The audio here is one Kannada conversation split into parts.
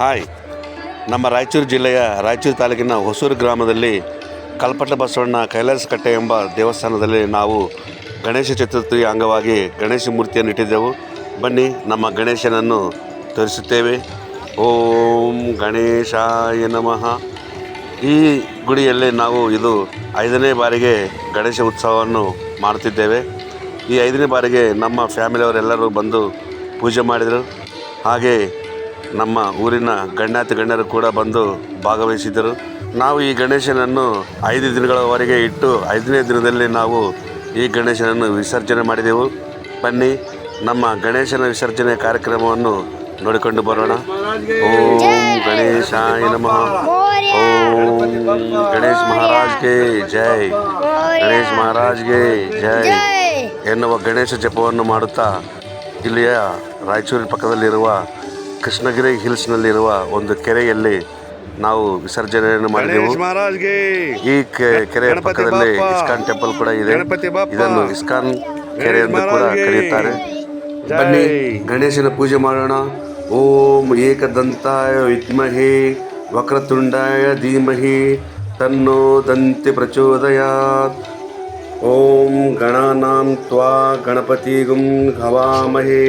ಹಾಯ್. ನಮ್ಮ ರಾಯಚೂರು ಜಿಲ್ಲೆಯ ರಾಯಚೂರು ತಾಲೂಕಿನ ಹೊಸೂರು ಗ್ರಾಮದಲ್ಲಿ ಕಲ್ಪಟ್ಟ ಬಸವಣ್ಣ ಕೈಲಾಸ ಕಟ್ಟೆ ಎಂಬ ದೇವಸ್ಥಾನದಲ್ಲಿ ನಾವು ಗಣೇಶ ಚತುರ್ಥಿ ಅಂಗವಾಗಿ ಗಣೇಶ ಮೂರ್ತಿಯನ್ನು ಇಟ್ಟಿದ್ದೆವು. ಬನ್ನಿ, ನಮ್ಮ ಗಣೇಶನನ್ನು ತೋರಿಸುತ್ತೇವೆ. ಓಂ ಗಣೇಶಾಯ ನಮಃ. ಈ ಗುಡಿಯಲ್ಲಿ ನಾವು ಇದು ಐದನೇ ಬಾರಿಗೆ ಗಣೇಶ ಉತ್ಸವವನ್ನು ಮಾಡುತ್ತಿದ್ದೇವೆ. ಈ ಐದನೇ ಬಾರಿಗೆ ನಮ್ಮ ಫ್ಯಾಮಿಲಿಯವರೆಲ್ಲರೂ ಬಂದು ಪೂಜೆ ಮಾಡಿದರು. ಹಾಗೆ ನಮ್ಮ ಊರಿನ ಗಣ್ಯಾತಿ ಗಣ್ಯರು ಕೂಡ ಬಂದು ಭಾಗವಹಿಸಿದರು ನಾವು ಈ ಗಣೇಶನನ್ನು ಐದು ದಿನಗಳವರೆಗೆ ಇಟ್ಟು ಐದನೇ ದಿನದಲ್ಲಿ ನಾವು ಈ ಗಣೇಶನನ್ನು ವಿಸರ್ಜನೆ ಮಾಡಿದೆವು. ಬನ್ನಿ, ನಮ್ಮ ಗಣೇಶನ ವಿಸರ್ಜನೆ ಕಾರ್ಯಕ್ರಮವನ್ನು ನೋಡಿಕೊಂಡು ಬರೋಣ. ಓಂ ಗಣೇಶಾಯ ನಮಃ. ಓಂ ಗಣೇಶ್ ಮಹಾರಾಜ್ಗೆ ಜೈ. ಗಣೇಶ್ ಮಹಾರಾಜ್ಗೆ ಜೈ ಎನ್ನುವ ಗಣೇಶ ಜಪವನ್ನು ಮಾಡುತ್ತಾ ಇಲ್ಲಿಯ ರಾಯಚೂರಿನ ಪಕ್ಕದಲ್ಲಿರುವ ಕೃಷ್ಣಗಿರಿ ಹಿಲ್ಸ್ನಲ್ಲಿರುವ ಒಂದು ಕೆರೆಯಲ್ಲಿ ನಾವು ವಿಸರ್ಜನೆಯನ್ನು ಮಾಡಿದೆವು. ಮಹಾರಾಜ್ಗೆ. ಈ ಕೆರೆಯ ಪಕ್ಕದಲ್ಲಿ ಇಸ್ಕಾನ್ ಟೆಂಪಲ್ ಕೂಡ ಇದೆ. ಗಣಪತಿ ಇದನ್ನು ಇಸ್ಕಾನ್ ಕೆರೆ ಎಂದು ಕೂಡ ಕರೆಯುತ್ತಾರೆ. ಬನ್ನಿ ಗಣೇಶನ ಪೂಜೆ ಮಾಡೋಣ. ಓಂ ಏಕದಂತಾಯ ವಿದ್ಮಹಿ ವಕ್ರತುಂಡಾಯ ಧೀಮಹಿ ತನ್ನೋ ದಂತಿ ಪ್ರಚೋದಯಾತ್. ಓಂ ಗಣಾನಾಂ ತ್ವಾ ಗಣಪತಿಗುಂ ಹವಾಮಹೇ.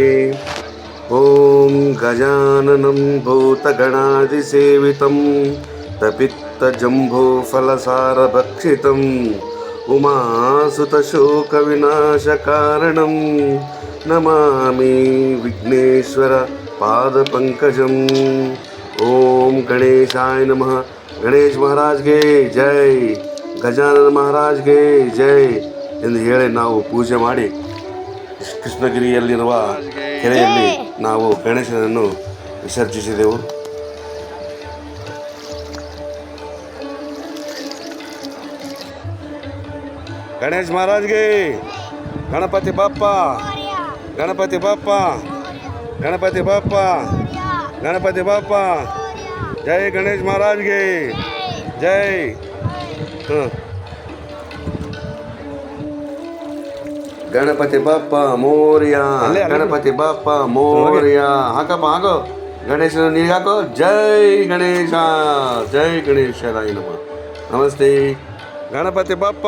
ॐ गजाननं भूतगणादिसेवितं तपित्तजम्बूफलसारभक्षितम् उमासुतशोकविनाशकारणं नमामि विघ्नेश्वर पादपङ्कजम् ॐ गणेशाय नमः ಗಣೇಶ್ ಮಹಾರಾಜ್ಗೆ ಜೈ ಗಜಾನನ ಮಹಾರಾಜ್ಗೆ ಜೈ ಎಂದು ಹೇಳಿ ನಾವು ಪೂಜೆ ಮಾಡಿ ಕೃಷ್ಣಗಿರಿಯಲ್ಲಿರುವ ಕೆರೆಯಲ್ಲಿ ನಾವು ಗಣೇಶನನ್ನು ವಿಸರ್ಜಿಸಿದೆವು. ಗಣೇಶ್ ಮಹಾರಾಜ್ಗೆ ಗಣಪತಿ ಬಾಪ್ಪ ಗಣಪತಿ ಬಾಪ್ಪ ಗಣಪತಿ ಬಾಪ್ಪ ಗಣಪತಿ ಬಾಪ್ಪ ಜೈ ಗಣೇಶ್ ಮಹಾರಾಜ್ಗೆ ಜೈ. ಹ್ಞೂ ಗಣಪತಿ ಬಾಪ್ಪ ಮೋರ್ಯ. ಅಲ್ಲೇ, ಅಲ್ಲೇ. ಗಣಪತಿ ಬಾಪ್ಪ ಮೋರ್ಯ. ಹಾಕಪ್ಪ ಹಾಕೋ. ಗಣೇಶನ ನೀರಿಗೆ ಹಾಕೋ. ಜೈ ಗಣೇಶ ಜೈ ಗಣೇಶ ರಾಯ ನಮ ನಮಸ್ತೆ. ಗಣಪತಿ ಬಪ್ಪ.